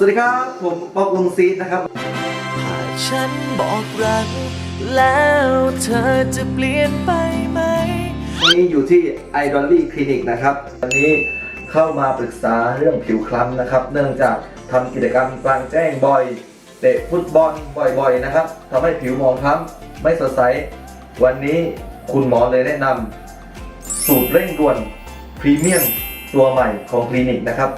สวัสดีครับ ผมป๊อกุงซีดนะครับถ้าฉันบอกรัก แล้วเธอจะเปลี่ยนไปไหม วันนี้อยู่ที่ไอดอลลี่คลินิกนะครับวันนี้เข้ามาปรึกษาเรื่องผิวคล้ำนะครับ เนื่องจากทำกิจกรรมกลางแจ้งบ่อย เตะฟุตบอลบ่อยๆนะครับทำให้ผิวหมองคล้ำไม่สดใส วันนี้คุณหมอเลยแนะนำสูตรเร่งด่วนพรีเมียมตัวใหม่ของคลินิกนะครับ